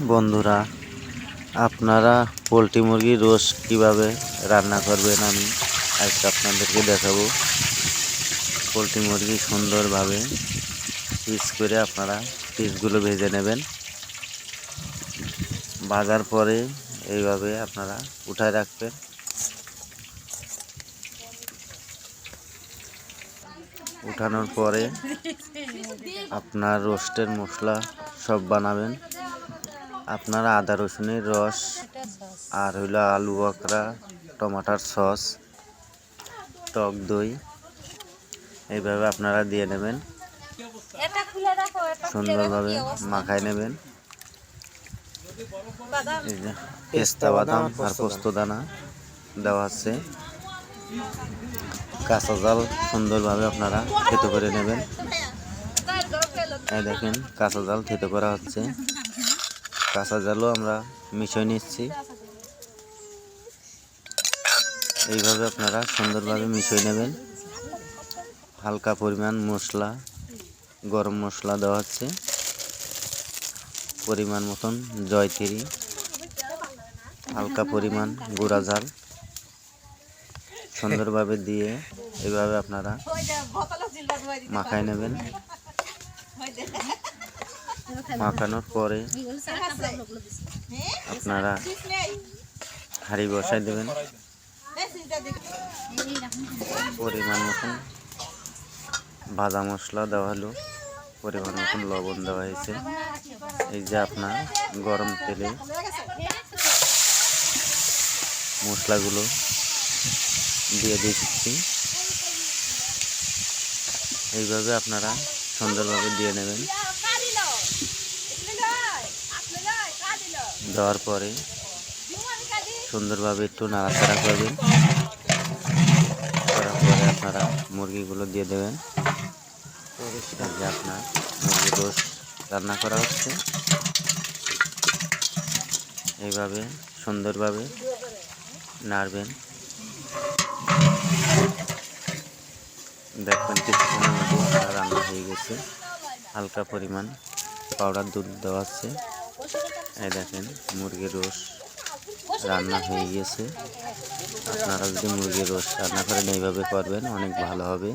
বন্ধুরা, আপনারা পোলট্রি মুরগির রোস্ট কীভাবে রান্না করবেন আমি আজকে আপনাদেরকে দেখাবো। পোলট্রি মুরগি সুন্দরভাবে পিস করে আপনারা পিসগুলো ভেজে নেবেন। ভাজার পরে এইভাবে আপনারা উঠায় রাখবেন। উঠানোর পরে আপনার রোস্টের মশলা সব বানাবেন। আপনারা আদা রসুনের রস আর হইল আলু বকরা টমাটার সস টক দই এইভাবে আপনারা দিয়ে নেবেন। সুন্দরভাবে মাখায় নেবেন। পেস্তা বাদাম আর পোস্ত দানা দেওয়া আছে। কাঁচা জাল সুন্দরভাবে আপনারা থেতো করে নেবেন। দেখেন কাঁচা জাল থেতো করা হচ্ছে। কাঁচা জালও আমরা মিশিয়ে নিচ্ছি। এইভাবে আপনারা সুন্দরভাবে মিশিয়ে নেবেন। হালকা পরিমাণ মশলা, গরম মশলা দেওয়া হচ্ছে। পরিমাণ মতন জয়তিরি, হালকা পরিমাণ গুঁড়া জাল সুন্দরভাবে দিয়ে এইভাবে আপনারা মাখায় নেবেন। মাখানোর পরে আপনারা হাঁড়ি বসাই দেবেন। পরিমাণ মতন ভাজা মশলা দেওয়া হলো। পরিমাণ মতন লবণ দেওয়া হয়েছে। এই যে আপনার গরম তেলে মশলাগুলো দিয়ে দিচ্ছি। এইভাবে আপনারা সুন্দরভাবে দিয়ে নেবেন। দেওয়ার পরে সুন্দরভাবে একটু নাড়াচাড়া করবেন করার পরে আপনারা মুরগিগুলো দিয়ে দেবেন। যে আপনার মুরগি রোস রান্না করা হচ্ছে। এইভাবে সুন্দরভাবে নাড়বেন। দেখবেন কিছুক্ষণের মধ্যে রান্না হয়ে গেছে। হালকা পরিমাণ পাউডার দুধ দেওয়া আছে। এই দেখেন, মুরগির রোস রান্না হয়ে গেছে। আপনারা যদি মুরগির রোস রান্না করেন, এইভাবে করবেন, অনেক ভালো হবে।